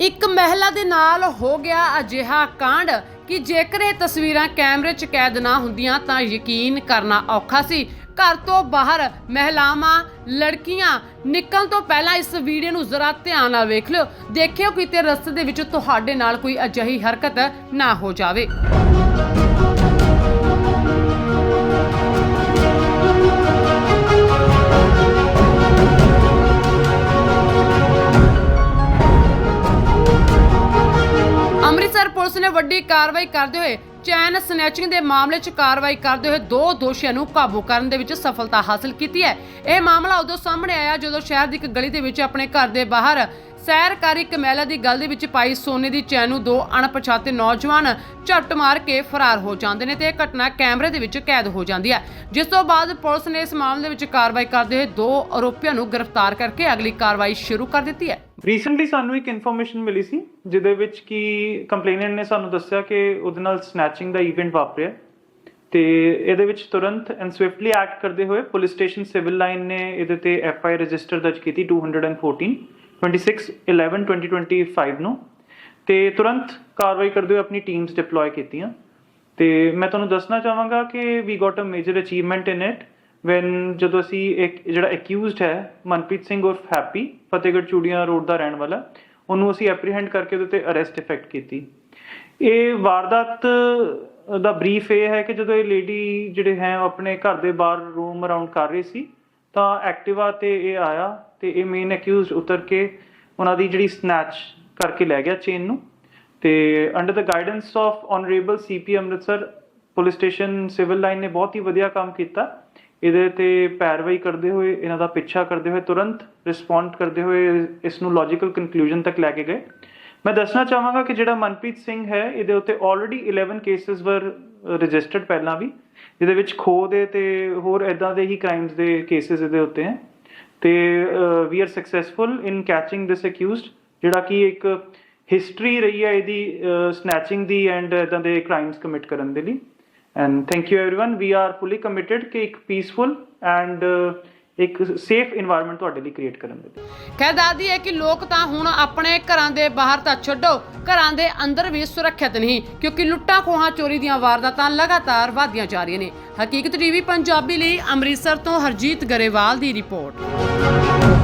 ਇੱਕ ਮਹਿਲਾ ਦੇ ਨਾਲ ਹੋ ਗਿਆ ਅਜਿਹਾ ਕਾਂਡ ਕਿ ਜੇਕਰ ਇਹ ਤਸਵੀਰਾਂ ਕੈਮਰੇ 'ਚ ਕੈਦ ਨਾ ਹੁੰਦੀਆਂ ਤਾਂ ਯਕੀਨ ਕਰਨਾ ਔਖਾ ਸੀ। ਘਰ ਤੋਂ ਬਾਹਰ ਮਹਿਲਾਵਾਂ, ਲੜਕੀਆਂ, ਨਿਕਲਣ ਤੋਂ ਪਹਿਲਾਂ ਇਸ ਵੀਡੀਓ ਨੂੰ ਜ਼ਰਾ ਧਿਆਨ ਨਾਲ ਵੇਖ ਲਿਓ। ਦੇਖਿਓ ਕਿਤੇ ਰਸਤੇ ਦੇ ਵਿੱਚ ਤੁਹਾਡੇ ਨਾਲ ਕੋਈ ਅਜਿਹੀ ਹਰਕਤ ਨਾ ਹੋ ਜਾਵੇ। ਨੇ ਵੱਡੀ ਕਾਰਵਾਈ ਕਰਦੇ ਹੋਏ ਚੈਨ ਸਨੈਚਿੰਗ ਦੇ ਮਾਮਲੇ 'ਚ ਕਾਰਵਾਈ ਕਰਦੇ ਹੋਏ ਦੋ ਦੋਸ਼ੀਆਂ ਨੂੰ ਕਾਬੂ ਕਰਨ ਦੇ ਵਿੱਚ ਸਫਲਤਾ ਹਾਸਲ ਕੀਤੀ ਹੈ। ਇਹ ਮਾਮਲਾ ਉਦੋਂ ਸਾਹਮਣੇ ਆਇਆ ਜਦੋਂ ਸ਼ਹਿਰ ਦੀ ਇੱਕ ਗਲੀ ਦੇ ਵਿੱਚ ਆਪਣੇ ਘਰ ਦੇ ਬਾਹਰ ਸੈਰ ਕਰ ਮਹਿਲਾ ਦੀ ਗੱਲ ਦੇ ਵਿੱਚ ਪਾਈ ਸੋਨੇ ਦੀ ਚੈਨ ਨੂੰ ਦੋ ਅਣਪਛਾਤੇ ਨੌਜਵਾਨ ਝਪਟ ਮਾਰ ਕੇ ਫਰਾਰ ਹੋ ਜਾਂਦੇ ਨੇ ਤੇ ਇਹ ਘਟਨਾ ਕੈਮਰੇ ਦੇ ਵਿੱਚ ਕੈਦ ਹੋ ਜਾਂਦੀ ਹੈ। ਜਿਸ ਤੋਂ ਬਾਅਦ ਪੁਲਿਸ ਨੇ ਇਸ ਮਾਮਲੇ ਵਿੱਚ ਕਾਰਵਾਈ ਕਰਦੇ ਹੋਏ ਦੋ ਆਰੋਪੀਆਂ ਨੂੰ ਗ੍ਰਿਫਤਾਰ ਕਰਕੇ ਅਗਲੀ ਕਾਰਵਾਈ ਸ਼ੁਰੂ ਕਰ ਦਿੱਤੀ ਹੈ। ਰੀਸੈਂਟਲੀ ਸਾਨੂੰ ਇੱਕ ਇਨਫੋਰਮੇਸ਼ਨ ਮਿਲੀ ਸੀ, ਜਿਹਦੇ ਵਿੱਚ ਕਿ ਕੰਪਲੇਨੈਂਟ ਨੇ ਸਾਨੂੰ ਦੱਸਿਆ ਕਿ ਉਹਦੇ ਨਾਲ ਸਨੈਚਿੰਗ ਦਾ ਇਵੈਂਟ ਵਾਪਰਿਆ ਤੇ ਇਹਦੇ ਵਿੱਚ ਤੁਰੰਤ ਐਂਡ ਸਵਿਫਟਲੀ ਐਕਟ ਕਰਦੇ ਹੋਏ ਪੁਲਿਸ ਸਟੇਸ਼ਨ ਸਿਵਲ ਲਾਈਨ ਨੇ ਇਹਦੇ ਤੇ ਐਫ ਆਈ ਰਜਿਸਟਰ ਦਰਜ ਕੀਤੀ 214 26 11 2025 ਨੂੰ ਤੇ ਤੁਰੰਤ ਕਾਰਵਾਈ ਕਰਦੇ ਹੋਏ ਆਪਣੀ ਟੀਮਸ ਡਿਪਲੋਏ ਕੀਤੀਆਂ। ਤੇ ਮੈਂ ਤੁਹਾਨੂੰ ਦੱਸਣਾ ਚਾਹਾਂਗਾ ਕਿ we got a major achievement in it when ਜਦੋਂ ਅਸੀਂ ਇੱਕ, ਜਿਹੜਾ ਅਕਿਊਜ਼ਡ ਹੈ, ਮਨਪ੍ਰੀਤ ਸਿੰਘ ਉਰਫ ਹੈਪੀ, ਫਤਿਹਗੜ੍ਹ ਚੂੜੀਆਂ ਰੋਡ ਦਾ ਰਹਿਣ ਵਾਲਾ, ਉਹਨੂੰ ਅਸੀਂ ਐਪਰੀਹੈਂਡ ਕਰਕੇ ਉਹਦੇ ਤੇ ਅਰੈਸਟ ਇਫੈਕਟ ਕੀਤੀ। ਇਹ ਵਾਰਦਾਤ ਦਾ ਬਰੀਫ ਇਹ ਹੈ ਕਿ ਜਦੋਂ ਇਹ ਲੇਡੀ ਜਿਹੜੇ ਹੈ, ਉਹ ਆਪਣੇ ਘਰ ਦੇ ਬਾਹਰ ਰੂਮ ਅਰਾਊਂਡ ਕਰ ਰਹੀ ਸੀ, ਤਾਂ ਐਕਟਿਵਾ ਤੇ ਇਹ ਆਇਆ ਤੇ ਇਹ ਮੇਨ ਅਕਿਊਜ਼ਡ ਉਤਰ ਕੇ ਉਹਨਾਂ ਦੀ ਜਿਹੜੀ ਸਨੈਚ ਕਰਕੇ ਲੈ ਗਿਆ ਚੇਨ ਨੂੰ ਤੇ under the guidance of honourable CP Amritsar police station civil line ਨੇ ਬਹੁਤ ਹੀ ਵਧੀਆ ਕੰਮ ਕੀਤਾ। ਇਹਦੇ ਤੇ ਪੈਰਵਾਈ ਕਰਦੇ ਹੋਏ, ਇਹਨਾਂ ਦਾ ਪਿੱਛਾ ਕਰਦੇ ਹੋਏ, ਤੁਰੰਤ ਰਿਸਪੌਂਡ ਕਰਦੇ ਹੋਏ ਇਸ ਨੂੰ ਲੌਜੀਕਲ ਕਨਕਲੂਜਨ ਤੱਕ ਲੈ ਕੇ ਗਏ। ਮੈਂ ਦੱਸਣਾ ਚਾਹਾਂਗਾ ਕਿ ਜਿਹੜਾ ਮਨਪ੍ਰੀਤ ਸਿੰਘ ਹੈ, ਇਹਦੇ ਉੱਤੇ ਆਲਰੇਡੀ 11 ਕੇਸਸ ਵਰ ਰਜਿਸਟਰਡ ਪਹਿਲਾਂ ਵੀ। ਜਿਹਦੇ ਵਿੱਚ ਖੋ ਦੇ ਤੇ ਹੋਰ ਐਦਾਂ ਦੇ ਹੀ ਕ੍ਰਾਈਮਸ ਦੇ ਕੇਸਸ ਇਹਦੇ ਉੱਤੇ ਹੈ। ਤੇ we are successful in catching this accused ਜਿਹੜਾ ਕਿ ਇੱਕ ਹਿਸਟਰੀ ਰਹੀ ਹੈ ਇਹਦੀ ਸਨੈਚਿੰਗ ਦੀ ਐਂਡ ਇਦਾਂ ਦੇ ਕ੍ਰਾਈਮਸ ਕਮਿਟ ਕਰਨ ਦੇ ਲਈ। and thank you, everyone. We are fully committed ਕਿ ਇੱਕ ਪੀਸਫੁਲ ਐਂਡ ਇੱਕ ਸੇਫ এনवायरमेंट ਤੁਹਾਡੇ ਲਈ ਕ੍ਰੀਏਟ ਕਰਨ ਦੇ ਖੈਰ ਦੱਸਦੀ ਹੈ ਕਿ ਲੋਕ ਤਾਂ ਹੁਣ ਆਪਣੇ ਘਰਾਂ ਦੇ ਬਾਹਰ ਤਾਂ ਛੱਡੋ, ਘਰਾਂ ਦੇ ਅੰਦਰ ਵੀ ਸੁਰੱਖਿਅਤ ਨਹੀਂ, ਕਿਉਂਕਿ ਲੁੱਟਾਂ ਖੋਹਾਂ ਚੋਰੀ ਦੀਆਂ ਵਾਰਦਾਤਾਂ ਲਗਾਤਾਰ ਵਧਦੀਆਂ ਜਾ ਰਹੀਆਂ ਨੇ। ਹਕੀਕਤ ਟੀਵੀ ਪੰਜਾਬੀ ਲਈ ਅੰਮ੍ਰਿਤਸਰ ਤੋਂ ਹਰਜੀਤ ਗਰੇਵਾਲ ਦੀ ਰਿਪੋਰਟ।